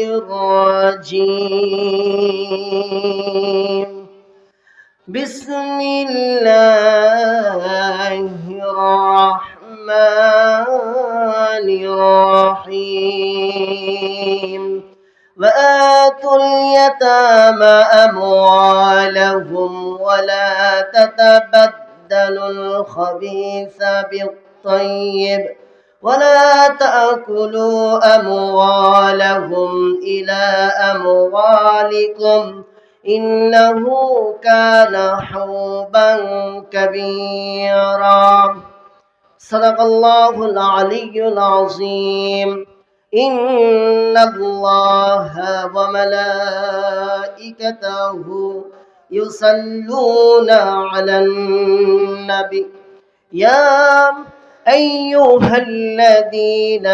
الرجيم. بسم الله الرحمن الرحيم. وآتوا اليتامى أموالهم ولا تتبدلوا الخبيث بالطيب. ولا تأكلوا أموالهم إلى أموالكم إنه كان حوبا كبيرا. صدق الله العلي العظيم. إن الله وملائكته يصلون على النبي. يا أيها الذين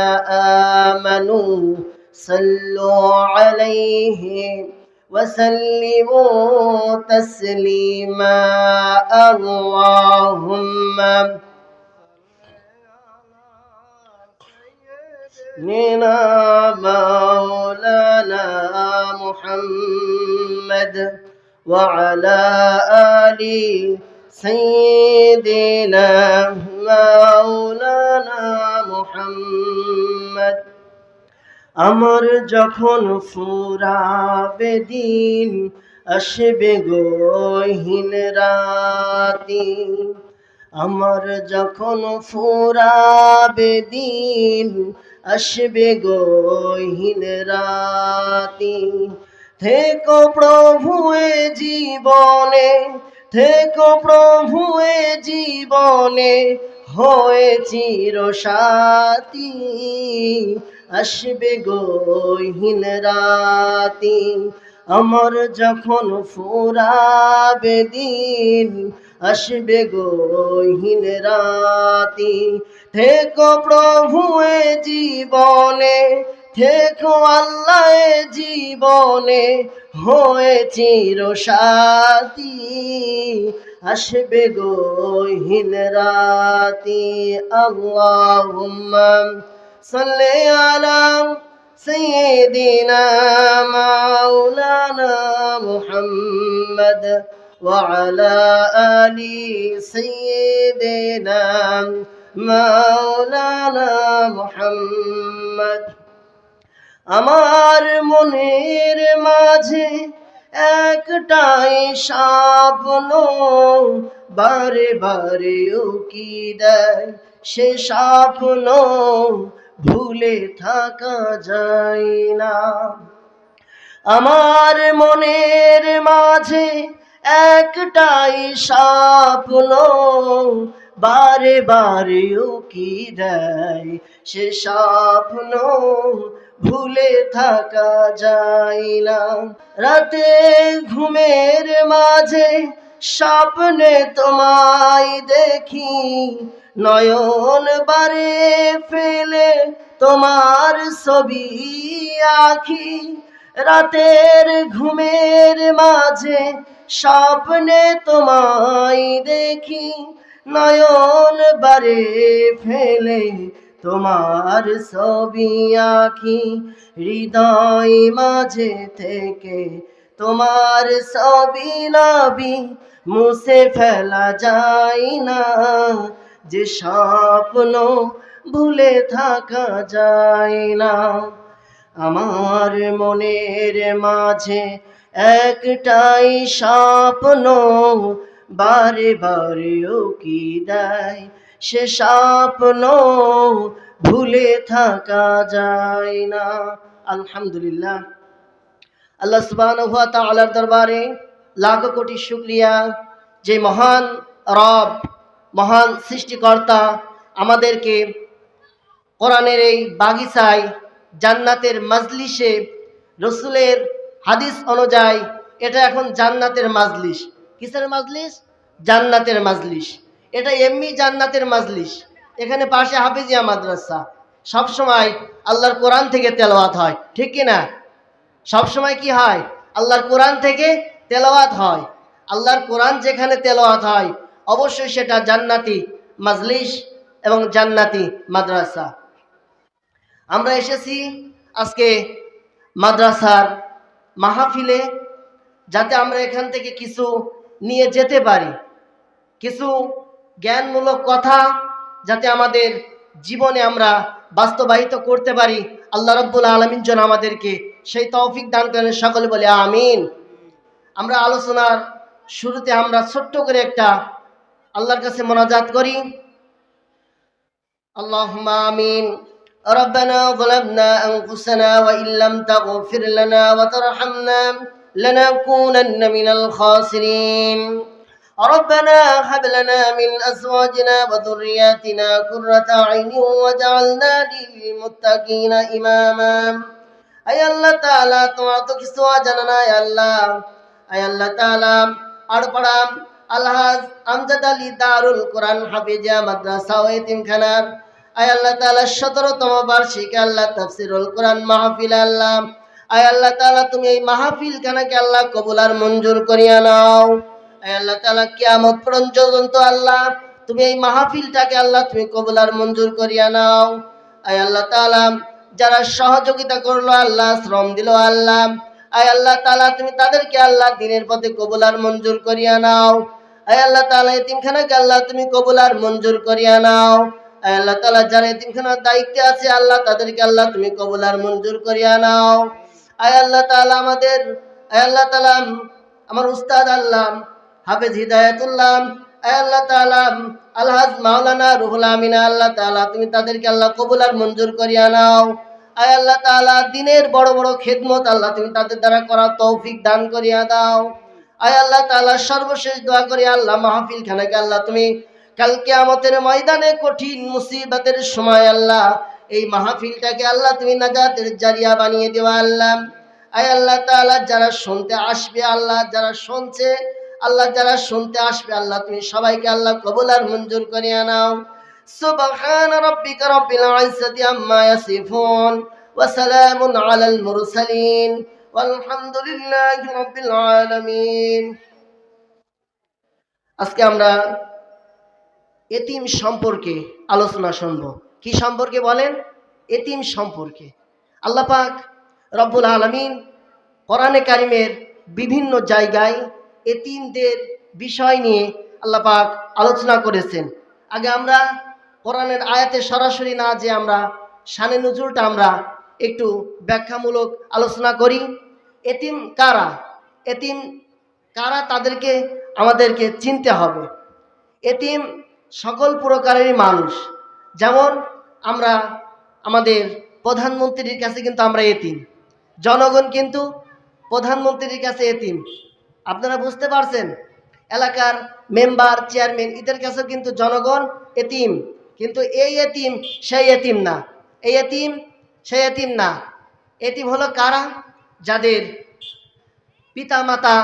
آمنوا صلوا عليه وسلموا تسليما. اللهم ننا مولانا محمد وعلى آل سيدنا مولانا محمد আমার যখন ফুরাবে দিন আসবে গহীন রাতি আমার যখন ফুরাবে দিন আসবে গহীন রাতি থেকো প্রভু এ জীবনে থেকো প্রভু এ জীবনে, হয়ে চির সাথী আসবে গহীন রাতি আমার যখন ফুরাবে দিন, আসবে গহীন রাতি। থেকো প্রভু এ জীবনে থেকো আল্লাহ এ জীবনে হয়ে চির সাথী আসবে গহীন রাতি আল্লাহুম্মা সাল্লি আলা سيدنا مولانا محمد وعلى آل سيدنا مولانا محمد আমার মনের মাঝে একটাই স্বপ্ন, বারে বারে কি দেয়? সে স্বপ্ন ভুলে থাকা যায় না। আমার মনের মাঝে একটাই স্বপ্ন, বারে বারে কি দেয়? সে স্বপ্ন ভুলে থাকা যায় না। রাতে ঘুমের মাঝে স্বপ্নে তোমায় দেখি, নয়ন বারে ফেলে তোমার ছবি আখি রাতের ঘুমের মাঝে স্বপ্নে তোমায় দেখি, নয়ন বারে ফেলে তোমার ছবি আঁকি, হৃদয় মাঝে থেকে তোমার ছবি নবী, মুছে ফেলা যায় না। যে স্বপ্ন ভুলে থাকা যায় না। আমার মনের মাঝে একটাই স্বপ্ন, বারে বারে কি দেয় সে স্বপ্ন ভুলে থাকা যায় না। আলহামদুলিল্লাহ। আল্লাহ ওয়া তাআলার দরবারে লাখো কোটি শুকরিয়া। যে মহান রব, মহান সৃষ্টিকর্তা আমাদেরকে কোরআনের এই বাগিচায়, জান্নাতের মাজলিসে রসুলের হাদিস অনুযায়ী এটা এখন জান্নাতের মাজলিস কিসের মাজলিস জান্নাতের মাজলিস এটা এমনি জান্নাতের মাজলিস। এখানে পাশে হাফিজিয়া মাদ্রাসা। সবসময় আল্লাহর কোরআন থেকে তেলাওয়াত হয়, ঠিক কি না সবসময় কি হয়? আল্লাহর কোরআন থেকে তেলাওয়াত হয়। আল্লাহর কোরআন যেখানে তেলাওয়াত হয়, অবশ্যই সেটা জান্নাতি মাজলিস এবং জান্নাতি মাদ্রাসা। আমরা এসেছি আজকে মাদ্রাসার মাহফিলে, যাতে আমরা এখান থেকে কিছু নিয়ে যেতে পারি। কিছু জ্ঞানমূলক কথা যাতে আমাদের জীবনে আমরা বাস্তবায়িত করতে পারি আল্লাহ রব্বুল আলমিন যেন আমাদেরকে সেই তৌফিক দান করেন সকলে বলে আমিন আমরা আলোচনার শুরুতে আমরা ছোট্ট করে একটা আল্লাহর কাছে মোনাজাত করি اللهم آمين ربنا ظلمنا أنفسنا وإن لم تغفر لنا وترحمنا لنكونن من الخاسرين ربنا هب لنا من أزواجنا وذرياتنا قرة أعين وجعلنا للمتقين إماما أي الله تعالى তোমার তো কিছু জানা নাই আল্লাহ আয় আল্লাহ তাআলা আড়পাড়াম আলহাজ আমজাদ আলী দারুল কোরআন হাফিজিয়া মাদ্রাসা ও এতিমখানার আয় আল্লাহ তাআলা সতেরোতম বার্ষিক আল্লাহ তাফসিরুল কোরআন মাহফিল আল্লাহ আয় আল্লাহ তাআলা তুমি এই মাহফিল খানাকে আল্লাহ কবুল আর মঞ্জুর করিয়া নাও আয় আল্লাহ তাআলা, কিয়ামত পর্যন্ত আল্লাহ, তুমি এই মাহফিলটাকে আল্লাহ তুমি কবুল আর মঞ্জুর করিয়া নাও। আয় আল্লাহ তাআলা, যারা সহযোগিতা করল আল্লাহ, শ্রম দিল আল্লাহ, আয় আল্লাহ তাআলা, তুমি তাদেরকে আল্লাহ দিনের পথে কবুল আর মঞ্জুর করিয়া নাও। আয় আল্লাহ তাআলা, এতিমখানাকে আল্লাহ তুমি কবুল আর মঞ্জুর করিয়া নাও। আয় আল্লাহ তাআলা, যারা এতিমখানার দায়িত্বে আছে আল্লাহ, তাদেরকে আল্লাহ তুমি কবুল আর মঞ্জুর করিয়া নাও। আয় আল্লাহ তাআলা, আমাদের, আয় আল্লাহ তাআলা, আমার উস্তাদ আল্লাহ হাফেজ হিদায়াতুল্লাহ আল্লাহ তাআলা আলহাজ মাওলানা রুহুল আমিনা আল্লাহ তাআলা, তুমি তাদেরকে আল্লাহ কবুল আর মঞ্জুর করিয়া নাও। আয় আল্লাহ তাআলা, দিনের বড় বড় খেদমত আল্লাহ তুমি তাদের দ্বারা করা তৌফিক দান করিয়া দাও। আয় আল্লাহ তাআলা, সর্বশেষ দোয়া করি, আল্লাহ মাহফিল খানাকে আল্লাহ তুমি কালকে আমাদের ময়দানে কঠিন মুসিবতের সময় আল্লাহ এই মাহফিলটাকে আল্লাহ তুমি নাজাতের জারিয়া বানিয়ে দেওয়া আল্লাহ। আয় আল্লাহ তাআলা, যারা শুনতে আসবে আল্লাহ, যারা শুনছে আল্লাহ যারা শুনতে আসবে, আল্লাহ তুমি সবাইকে আল্লাহ কবুল আর মঞ্জুর করিয়া নাও। সুবহান রাব্বিকা রাব্বিল ইজ্জাতি আম্মা ইয়াসিফুন ওয়া সালামুন আলাল মুরসালিন। ওয়ালহামদুলিল্লাহি রাব্বিল আলামিন। আজকে আমরা এতিম সম্পর্কে আলোচনা শুনব। কি সম্পর্কে বলেন? এতিম সম্পর্কে। আল্লাহ পাক রব্বুল আলমিন কোরআনে কারিমের বিভিন্ন জায়গায় এতিমদের বিষয় নিয়ে আল্লাহ পাক আলোচনা করেছেন। আগে আমরা কোরআনের আয়াতে সরাসরি না যে আমরা শানে নজরুলটা আমরা একটু ব্যাখ্যামূলক আলোচনা করি। এতিম কারা? এতিম কারা তাদেরকে আমাদেরকে চিনতে হবে। এতিম সকল প্রকারেরই মানুষ। যেমন আমরা আমাদের প্রধানমন্ত্রীর কাছে কিন্তু আমরা এতিম। জনগণ কিন্তু প্রধানমন্ত্রীর কাছে এতিম। আপনারা বুঝতে পারছেন? এলাকার মেম্বার, চেয়ারম্যান, এদের কাছে কিন্তু জনগণ এতিম। কিন্তু এই এতিম, সেই এতিম না। এই এতিম, সেই এতিম না। এতিম হলো কারা? যাদের পিতা মাতা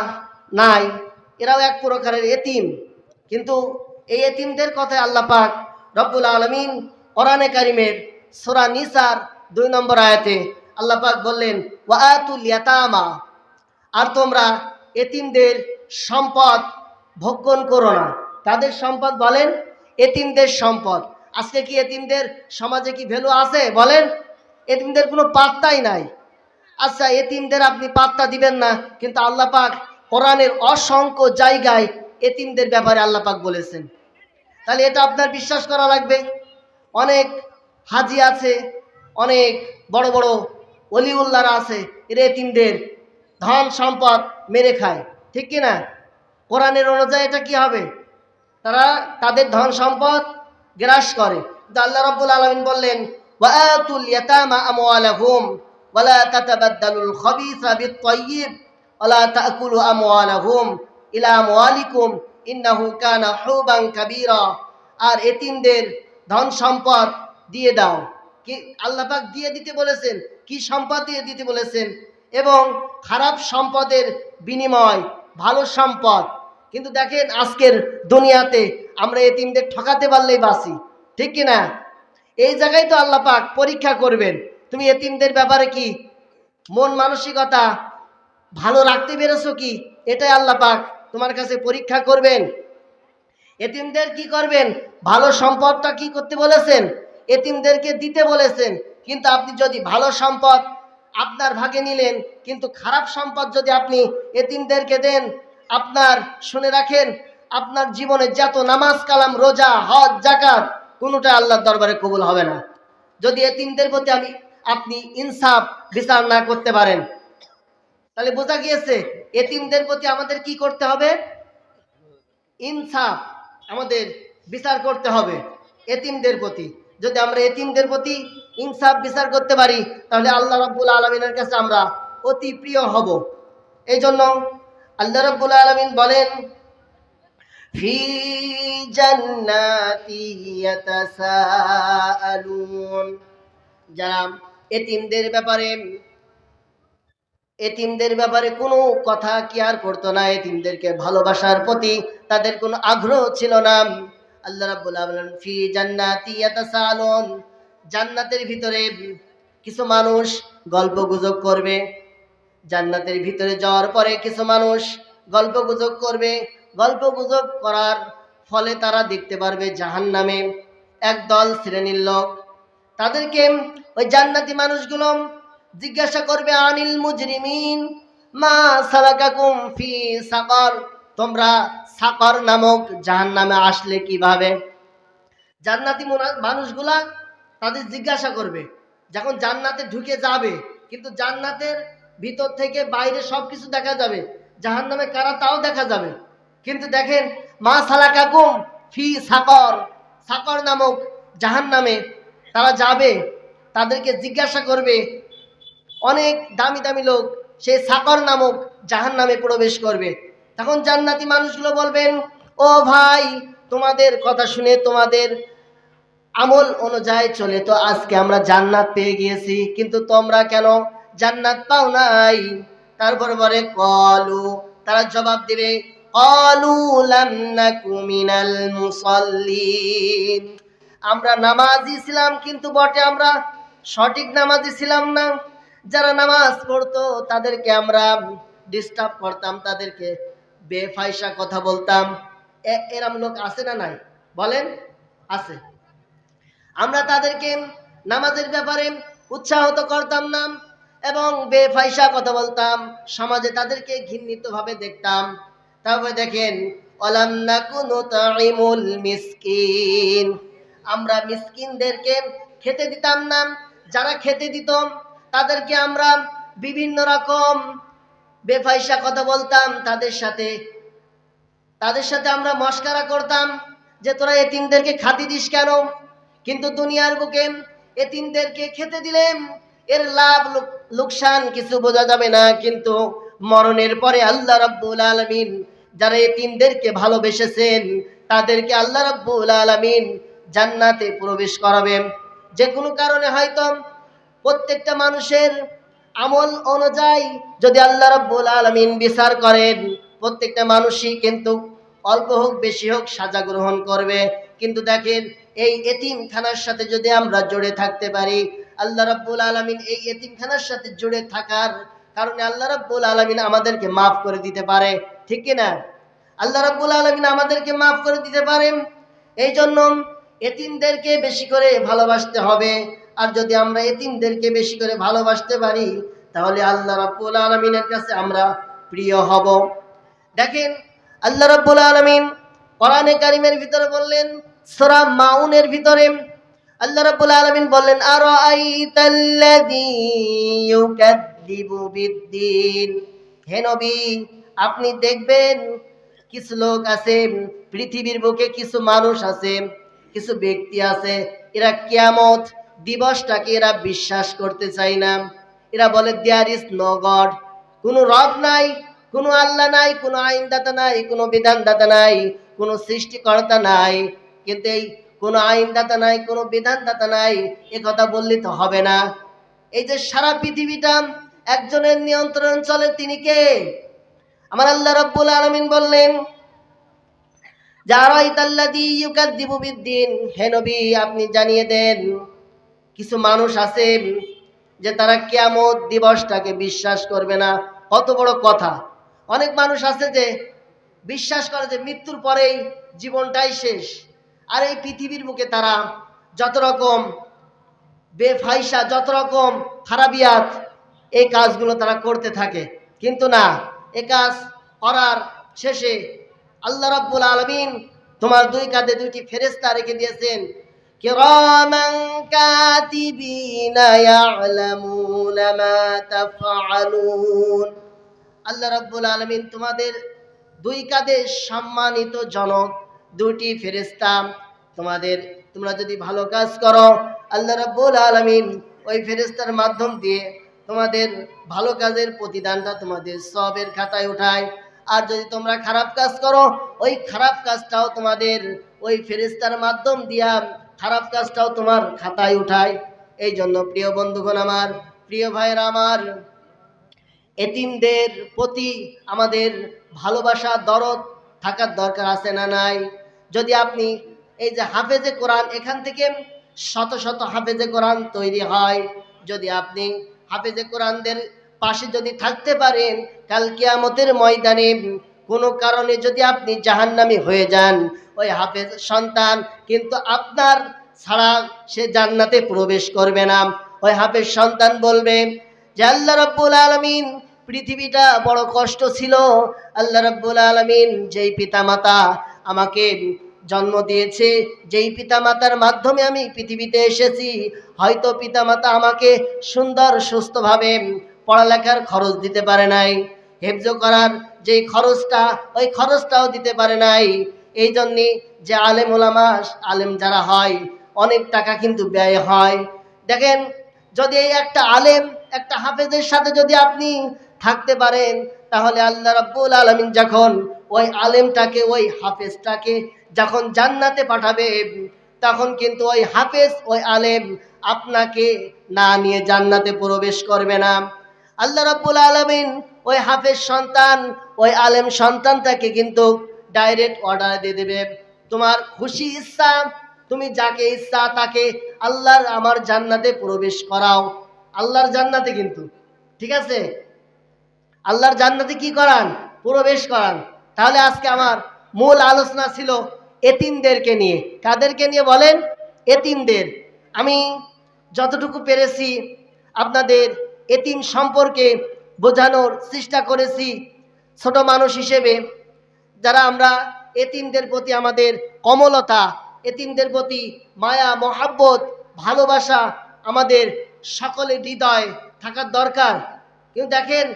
নাই, এরাও এক প্রকারের এতিম। কিন্তু এই এতিমদের কথা আল্লাহ পাক রব্বুল আলমিন কোরআনে কারিমের সোরা নিসার দুই নম্বর আয়াতে আল্লাহ পাক বললেন ওয়াতুল ইয়াতামা। আর তোমরা এতিমদের সম্পদ ভক্ষণ করো না। তাদের সম্পদ বলেন এতিমদের সম্পদ। আজকে কি এতিমদের সমাজে কি ভ্যালু আছে? বলেন। এতিমদের কোনো পাত্তাই নাই। আচ্ছা এতিমদের আপনি পাত্তা দিবেন না, কিন্তু আল্লাহ পাক কোরআনের অসংখ্য জায়গায় এতিমদের ব্যাপারে আল্লাহ পাক বলেছেন। তাহলে এটা আপনার বিশ্বাস করা লাগবে। অনেক হাজি আছে, অনেক বড় বড় অলিউল্লারা আছে, এরা এতিমদের ধন সম্পদ মেরে খায়। ঠিক কি না কোরআনের অনুযায়ী এটা কি হবে? তারা তাদের ধন সম্পদ গ্রাস করে। কিন্তু আল্লাহ রাব্বুল আলামিন বললেন ইলা আর এতিমদের ধন সম্পদ দিয়ে দাও। কি আল্লাহ দিয়ে দিতে বলেছেন? কি সম্পদ দিয়ে দিতে বলেছেন? এবং খারাপ সম্পদের বিনিময়, ভালো সম্পদ। কিন্তু দেখেন, আজকের দুনিয়াতে আমরা এতিমদের ঠকাতে পারলেই বাঁচি, ঠিক কি না? এই জায়গায় তো আল্লাহ পাক পরীক্ষা করবেন, তুমি এতিমদের ব্যাপারে কি মন মানসিকতা ভালো রাখতে পেরেছ কি? এটাই আল্লাহ পাক তোমার কাছে পরীক্ষা করবেন। এতিমদের কি করবেন? ভালো সম্পদটা কি করতে বলেছেন? এতিমদেরকে দিতে বলেছেন। কিন্তু আপনি যদি ভালো সম্পদ আপনার ভাগে নিলেন, কিন্তু খারাপ সম্পদ যদি আপনি এতিমদেরকে দেন, আপনার, শুনে রাখেন, আপনার জীবনে যত নামাজ কালাম, রোজা, হজ জাকাত কোনোটা আল্লাহর দরবারে কবুল হবে না। যদি এতিমদের প্রতি আমি, আপনি ইনসাফ বিচার না করতে পারেন, তাহলে বোঝা গিয়েছে, এতিমদের প্রতি আমাদের কি করতে হবে? ইনসাফ আমাদের বিচার করতে হবে, এতিমদের প্রতি। যদি আমরা এতিমদের প্রতি ইনসাফ বিচার করতে পারি, তাহলে আল্লাহ রাব্বুল আলমিনের কাছে আমরা অতি প্রিয় হব। এই জন্য আল্লাহ রাব্বুল আলমিন বলেন ইয়াতাসাআলুন। যারা এতিমদের ব্যাপারে এতিমদের ব্যাপারে কোনো কথা কি আর করতো না, এতিমদেরকে ভালোবাসার প্রতি তাদের কোনো আগ্রহ ছিল না। আল্লাহ রাব্বুল আলামিন ফি জান্নাতি ইয়াতাসালুন জান্নাতের ভিতরে কিছু মানুষ গল্প গুজব করবে, জান্নাতের ভিতরে যাওয়ার পরে কিছু মানুষ গল্প গুজব করবে। গল্প গুজব করার ফলে তারা দেখতে পারবে জাহান্নামে একদল শ্রেণির লোক। তাদেরকে ওই জান্নাতি মানুষগুলো জিজ্ঞাসা করবে, আনিল মুজরিমিন, মা সালাকাকুম ফি সাকার? তোমরা সাকর নামক জাহান্নামে আসলে কীভাবে? জান্নাতি মুনা- মানুষগুলা তাদের জিজ্ঞাসা করবে, যখন জান্নাতে ঢুকে যাবে, কিন্তু জান্নাতের ভিতর থেকে বাইরে সবকিছু দেখা যাবে, জাহান্নামে কারা তাও দেখা যাবে। কিন্তু দেখেন, মা সালা সালাকাকুম ফি সাকর সাকর নামক জাহান্নামে তারা যাবে, তাদেরকে জিজ্ঞাসা করবে, অনেক দামি দামি লোক সেই সাকর নামক জাহান নামে প্রবেশ করবে। তখন জান্নাতি মানুষগুলো বলবেন, ও ভাই, তোমাদের কথা শুনে তোমাদের আমল অনুযায়ী চলে। তো আজকে আমরা জান্নাত পেয়ে গিয়েছি, কিন্তু তোমরা কেন জান্নাত পাও নাই? তারপরে বলে, কলু। তারা জবাব দেবে আমরা নামাজি ছিলাম, কিন্তু বটে আমরা সঠিক নামাজি ছিলাম না। যারা নামাজ পড়তো, তাদেরকে আমরা ডিস্টার্ব করতাম, তাদেরকে বেফাইসা কথা বলতাম। এরম লোক আছে না নাই? বলেন, আছে। আমরা তাদেরকে নামাজের ব্যাপারে উৎসাহিত করতাম না এবং বেফাইসা কথা বলতাম। সমাজে তাদেরকে ঘৃণিত ভাবে দেখতাম। তারপরে দেখেন মিসকিন। আমরা মিসকিনদেরকে খেতে দিতাম না। যারা খেতে দিত, তাদেরকে আমরা বিভিন্ন রকম বেফাইসা কথা বলতাম, তাদের সাথে। তাদের সাথে আমরা মস্কারা করতাম যে তোরা এতিমদেরকে খাতি দিস কেন? কিন্তু দুনিয়ার বুকে এতিমদেরকে খেতে দিলেন এর লাভ লোকসান কিছু বোঝা যাবে না। কিন্তু মরণের পরে আল্লাহ রাব্বুল আলামিন যারা এতিমদেরকে ভালোবেসেছেন, তাদেরকে আল্লাহ রাব্বুল আলামিন জান্নাতে প্রবেশ করাবেন। যে কোনো কারণে হয়তো প্রত্যেকটা মানুষের আমল অনুযায়ী যদি আল্লাহ রাব্বুল আলামিন বিচার করেন, প্রত্যেকটা মানুষই কিন্তু অল্প হোক, বেশি হোক সাজা গ্রহণ করবে। কিন্তু দেখেন, এই এতিমখানার সাথে যদি আমরা জুড়ে থাকতে পারি, আল্লাহ রাব্বুল আলামিন এই এতিমখানার সাথে জুড়ে থাকার কারণে আল্লাহ রাব্বুল আলামিন আমাদেরকে মাফ করে দিতে পারে। ঠিক কি না আল্লাহ রাব্বুল আলামিন আমাদেরকে মাফ করে দিতে পারেন। এই জন্য এতিমদেরকে বেশি করে ভালোবাসতে হবে। আর যদি আমরা এতিমদেরকে বেশি করে ভালোবাসতে পারি, তাহলে আল্লাহ রাব্বুল আলামিনের কাছে আমরা প্রিয় হব। দেখেন, আল্লাহ রাব্বুল আলামিন কোরআনে কারিমের ভিতরে বললেন, সূরা মাউনের ভিতরে আল্লাহ রাব্বুল আলামিন বললেন আর আইতাল্লাযী ইউকাদ্দিবু বিদ্দিন হে নবী, আপনি দেখবেন কিছু লোক আছে, পৃথিবীর বুকে কিছু মানুষ আছে, কিছু ব্যক্তি আছে, এরা কিয়ামত দিবসটাকে এরা বিশ্বাস করতে চায় না। এরা বলে দেয়ার ইজ নো গড কোনো রব নাই, কোনো আল্লাহ নাই, কোনো আইনদাতা নাই, কোনো বিধানদাতা নাই, কোনো সৃষ্টিকর্তা নাই। কিন্তু এই কোনো আইনদাতা নাই, কোনো বিধানদাতা নাই, এ কথা বললে তো হবে না। এই যে সারা পৃথিবীটা একজনের নিয়ন্ত্রণ চলে, তিনি কে? আমার আল্লাহ রাব্বুল আলামিন বললেন জারাইতাল্লাযী ইউকাদ্দিবু বিদ্দিন হে নবী, আপনি জানিয়ে দেন কিছু মানুষ আছে যে তারা কিয়ামত দিবসটাকে বিশ্বাস করবে না। কত বড় কথা। অনেক মানুষ আছে যে বিশ্বাস করে যে মৃত্যুর পরেই জীবনটাই শেষ। আর এই পৃথিবীর বুকে তারা যত রকম বেফাইসা, যত রকম খারাপিয়াত, এই কাজগুলো তারা করতে থাকে। কিন্তু না, এ কাজ করার শেষে আল্লাহ রাব্বুল আলমিন তোমার দুই কাঁধে দুইটি ফেরেস্তা রেখে দিয়েছেন। আল্লাহ রাব্বুল আলামিন তোমাদের দুই কাঁধে সম্মানিত জনক দুটি ফেরেশতা তোমাদের, তোমরা যদি ভালো কাজ করো, আল্লাহ রাব্বুল আলামিন ওই ফেরেশতার মাধ্যম দিয়ে তোমাদের ভালো কাজের প্রতিদানটা তোমাদের সবের খাতায় উঠায়। আর যদি তোমরা খারাপ কাজ করো, ওই খারাপ কাজটাও তোমাদের ওই ফেরেশতার মাধ্যম দিয়া খারাপ কাজটাও তোমার খাতায় উঠায় এই জন্য প্রিয় বন্ধুগণ আমার, প্রিয় ভাইয়েরা আমার, এতিমদের প্রতি আমাদের ভালোবাসা, দরদ থাকার দরকার আছে না নাই? যদি আপনি এই যে হাফেজে কোরআন, এখান থেকে শত শত হাফেজে কোরআন তৈরি হয়, যদি আপনি হাফেজে কোরআনদের পাশে যদি থাকতে পারেন, কাল কিয়ামতের ময়দানে কোনো কারণে যদি আপনি জাহান্নামি হয়ে যান ওই হাফেজ সন্তান, কিন্তু আপনার ছাড়া সে জান্নাতে প্রবেশ করবে না। ওই হাফেজ সন্তান বলবে যে, আল্লাহ রব্বুল আলমিন, পৃথিবীটা বড় কষ্ট ছিল। আল্লাহ রব্বুল আলমিন যেই পিতামাতা আমাকে জন্ম দিয়েছে, যেই পিতামাতার মাধ্যমে আমি পৃথিবীতে এসেছি, হয়তো পিতামাতা আমাকে সুন্দর, সুস্থভাবে পড়ালেখার খরচ দিতে পারে নাই, হেফজ করার যেই খরচটা, ওই খরচটাও দিতে পারে নাই। এই জন্যে যে আলেম ওলামা, আলেম যারা হয়, অনেক টাকা কিন্তু ব্যয় হয়। দেখেন, যদি এই একটা আলেম, একটা হাফেজের সাথে যদি আপনি থাকতে পারেন, তাহলে আল্লাহ রাব্বুল আলমিন যখন ওই আলেমটাকে, ওই হাফেজটাকে যখন জান্নাতে পাঠাবে তখন কিন্তু ওই হাফেজ, ওই আলেম আপনাকে না নিয়ে জান্নাতে প্রবেশ করবে না। আল্লাহ রাব্বুল আলমিন ওই হাফেজ সন্তান, ওই আলেম সন্তানটাকে কিন্তু ডাইরেক্ট অর্ডার দিয়ে দেবে। তোমার খুশি ইচ্ছা, তুমি যাকে ইচ্ছা তাকে আল্লাহর আমার জান্নাতে প্রবেশ করাও। আল্লাহর জান্নাতে কিন্তু, ঠিক আছে? আল্লাহর জান্নাতে কি করান? প্রবেশ করান। তাহলে আজকে আমার মূল আলোচনা ছিল এতিমদেরকে নিয়ে। কাদেরকে নিয়ে বলেন? এতিমদের। আমি যতটুকু পেরেছি আপনাদের এতিম সম্পর্কে বোঝানোর চেষ্টা করেছি ছোট মানুষ হিসেবে। যারা আমরা এতিমদের প্রতি আমাদের কমলতা, এতিমদের প্রতি মায়া, মহাব্বত, ভালোবাসা আমাদের সকলের হৃদয় থাকার দরকার। কিন্তু দেখেন,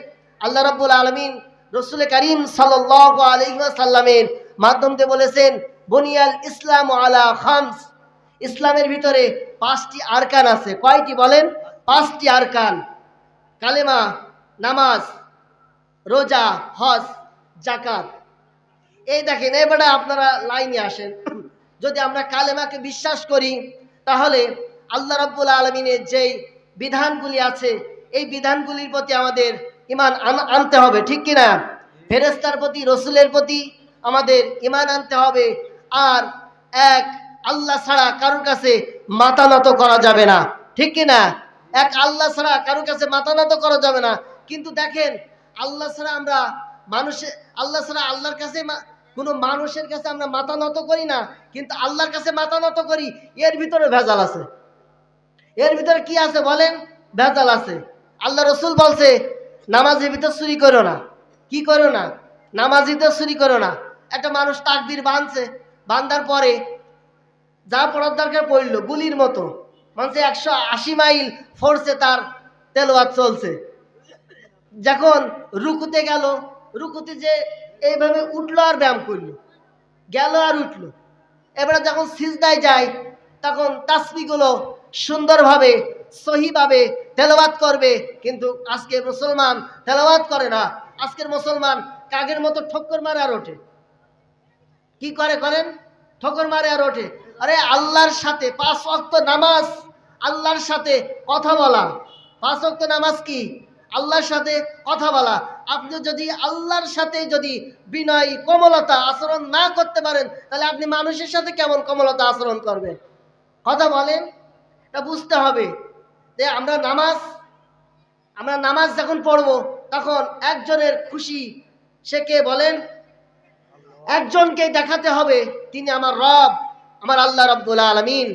আল্লাহ রাব্বুল আলমিন রসুল করিম সাল্লাহ আলহিমাসাল্লামের মাধ্যম দিয়ে বলেছেন, বনিয়াল ইসলাম আলা খামস। ইসলামের ভিতরে পাঁচটি আরকান আছে। কয়টি বলেন? পাঁচটি আরকান। কালেমা, নামাজ, রোজা, হজ জাকাত এই দেখেন, এবারে আপনারা লাইনে আসেন। যদি আমরা কালেমাকে বিশ্বাস করি, তাহলে আল্লাহ রাব্বুল আলমিনের যেই বিধানগুলি আছে, এই বিধানগুলির প্রতি আমাদের ইমান আন- আনতে হবে, ঠিক কিনা? ফেরেস্তার প্রতি, রসুলের প্রতি আমাদের ইমান আনতে হবে। আর এক, আল্লাহ ছাড়া কারোর কাছে মাথা নত করা যাবে না, ঠিক কিনা? এক, আল্লাহ ছাড়া কারোর কাছে মাথা নত করা যাবে না। কিন্তু দেখেন, আল্লাহ ছাড়া আমরা মানুষের আল্লাহ ছাড়া আল্লাহর কাছে কোনো মানুষের কাছে আমরা মাথা নত করি না, কিন্তু আল্লাহর কাছে মাথা নত করি, এর ভিতরে ভেজাল আছে। এর ভিতরে কি আছে বলেন? ভেজাল আছে। আল্লাহ রসুল বলছে, নামাজের ভিতর চুরি করো না। কি করো না? নামাজিতে চুরি করো না। একটা মানুষ তাকদির বাঁধছে বান্ধার পরে যা পড়ার দরকার পড়ল, গুলির মতো। মানুষ একশো আশি মাইল ফোর্সে তার তেলোয়াত চলছে। যখন রুকুতে গেল, রুকুতে যে এইভাবে উঠল আর ব্যায়াম করল। গেল আর উঠল। এবারে যখন সিজদায় যায়, তখন তাসবিগুলো সুন্দরভাবে, সহিভাবে তেলাওয়াত করবে। কিন্তু আজকে মুসলমান তেলাওয়াত করে না। আজকের মুসলমান কাগের মতো ঠক্কর মারে আর ওঠে। কি করে করেন? ঠক্কর মারে আর ওঠে। আরে আল্লাহর সাথে পাঁচ অক্ত নামাজ, আল্লাহর সাথে কথা বলা। পাঁচ অক্ত নামাজ কি? আল্লাহর সাথে কথা বলা। আপনি যদি আল্লাহর সাথে যদি বিনয়, কোমলতা আচরণ না করতে পারেন, তাহলে আপনি মানুষের সাথে কেমন কোমলতা আচরণ করবেন? কথা বলেন, এটা বুঝতে হবে যে আমরা নামাজ আমরা নামাজ যখন পড়ব, তখন একজনের খুশি, সে কে বলেন? একজনকে দেখাতে হবে, তিনি আমার রব, আমার আল্লাহ রব্বুল আলমিন।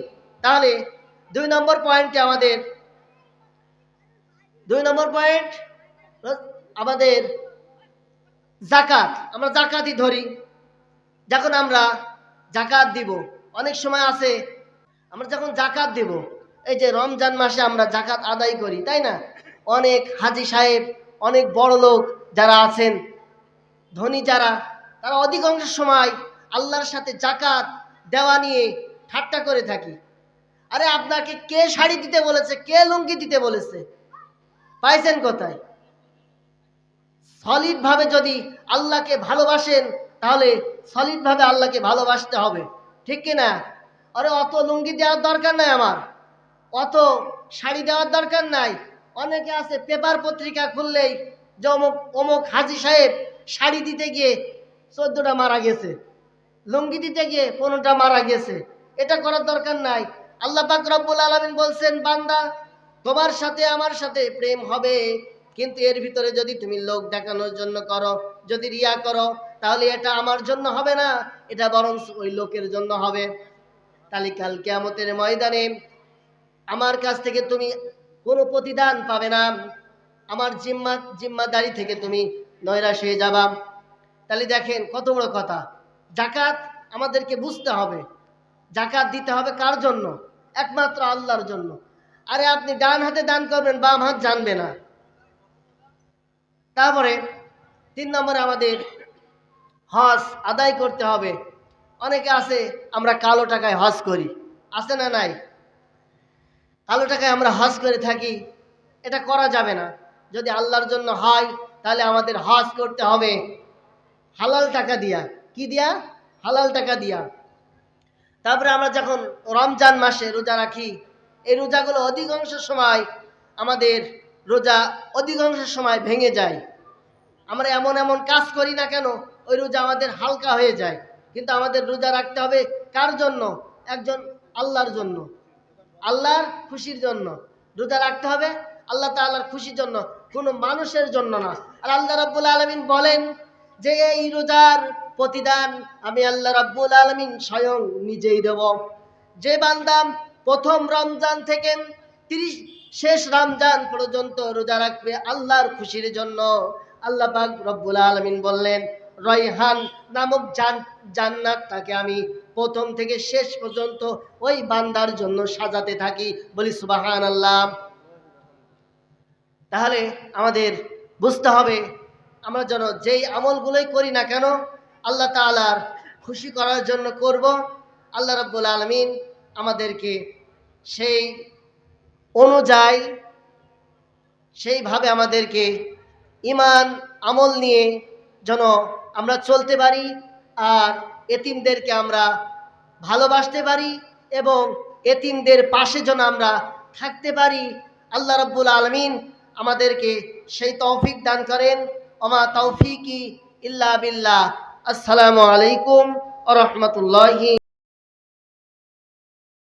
তাহলে দুই নম্বর পয়েন্টে আমাদের দুই নম্বর পয়েন্ট আমাদের জাকাত। আমরা জাকাতই ধরি। যখন আমরা জাকাত দিব, অনেক সময় আছে, আমরা যখন জাকাত দিব, এই যে রমজান মাসে আমরা জাকাত আদায় করি, তাই না? অনেক হাজি সাহেব, অনেক বড় লোক যারা আছেন, ধনী যারা, তারা অধিকাংশ সময় আল্লাহর সাথে জাকাত দেওয়া নিয়ে ঠাট্টা করে থাকি। আরে আপনাকে কে শাড়ি দিতে বলেছে, কে লুঙ্গি দিতে বলেছে? পাইছেন কোথায়? সলিড ভাবে যদি আল্লাহকে ভালোবাসেন, তাহলে সলিড ভাবে আল্লাহকে ভালোবাসতে হবে। ঠিক কি না? আরে অত লুঙ্গি দেওয়ার দরকার নাই আমার। অত শাড়ি দেওয়ার দরকার নাই। অনেকে আছে পেপার পত্রিকা খুললেই যে অমুক অমুক হাজি সাহেব শাড়ি দিতে গিয়ে চোদ্দটা মারা গেছে। লুঙ্গি দিতে গিয়ে পনেরোটা মারা গেছে। এটা করার দরকার নাই। আল্লাহ পাক রব্বুল আলমিন বলছেন, বান্দা তোমার সাথে আমার সাথে প্রেম হবে। কিন্তু এর ভিতরে যদি তুমি লোক দেখানোর জন্য করো, যদি রিয়া করো, তাহলে এটা আমার জন্য হবে না, এটা বরং ওই লোকের জন্য হবে। তাহলে কাল কেয়ামতের ময়দানে আমার কাছ থেকে তুমি কোনো প্রতিদান পাবে না। আমার জিম্মা, জিম্মাদারি থেকে তুমি নৈরাশ হয়ে যাবা। তাহলে দেখেন কত বড় কথা। জাকাত আমাদেরকে বুঝতে হবে। জাকাত দিতে হবে কার জন্য? একমাত্র আল্লাহর জন্য। আরে আপনি ডান হাতে দান করবেন, বাম হাত জানবে না। তারপরে তিন নম্বরে আমাদের হজ আদায় করতে হবে। অনেকে আছে, আমরা কালো টাকায় হজ করি। আছে না নাই? কালো টাকায় আমরা হজ করে থাকি, এটা করা যাবে না। যদি আল্লাহর জন্য হয়, তাহলে আমাদের হজ করতে হবে। হালাল টাকা দিয়া। কি দিয়া? হালাল টাকা দিয়া। তারপরে আমরা যখন রমজান মাসে রোজা রাখি এই রোজাগুলো অধিকাংশ সময় আমাদের রোজা অধিকাংশ সময় ভেঙে যায়। আমরা এমন এমন কাজ করি না কেন, ওই রোজা আমাদের হালকা হয়ে যায়। কিন্তু আমাদের রোজা রাখতে হবে কার জন্য? একজন আল্লাহর জন্য। আল্লাহর খুশির জন্য। রোজা রাখতে হবে আল্লাহ তাআলার খুশির জন্য, কোনো মানুষের জন্য না। আর আল্লাহ রাব্বুল আলামিন বলেন যে, এই রোজার প্রতিদান আমি আল্লাহ রাব্বুল আলামিন স্বয়ং নিজেই দেব। যে বান্দাম প্রথম রমজান থেকে তিরিশ, শেষ রমজান পর্যন্ত রোজা রাখবে আল্লাহর খুশির জন্য। আল্লাহ পাক রব্বুল আলামিন বললেন, রয়হান নামক জান জান্নাত তাকে আমি প্রথম থেকে শেষ পর্যন্ত ওই বান্দার জন্য সাজাতে থাকি। বলি সুবাহান আল্লাহ তাহলে আমাদের বুঝতে হবে, আমরা যেন যেই আমলগুলোই করি না কেন, আল্লাহ তাআলার খুশি করার জন্য করব। আল্লাহ রব্বুল আলমিন আমাদেরকে সেই অনুযায়ী, সেইভাবে আমাদেরকে ইমান, আমল নিয়ে যেন আমরা চলতে পারি আর এতিমদেরকে আমরা ভালোবাসতে পারি এবং এতিমদের পাশে যেন আমরা থাকতে পারি। আল্লাহ রব্বুল আলমিন আমাদেরকে সেই তৌফিক দান করেন। ওমা তৌফিকি ইল্লা বিল্লাহ। আসসালামু আলাইকুম আ রহমতুল্লাহি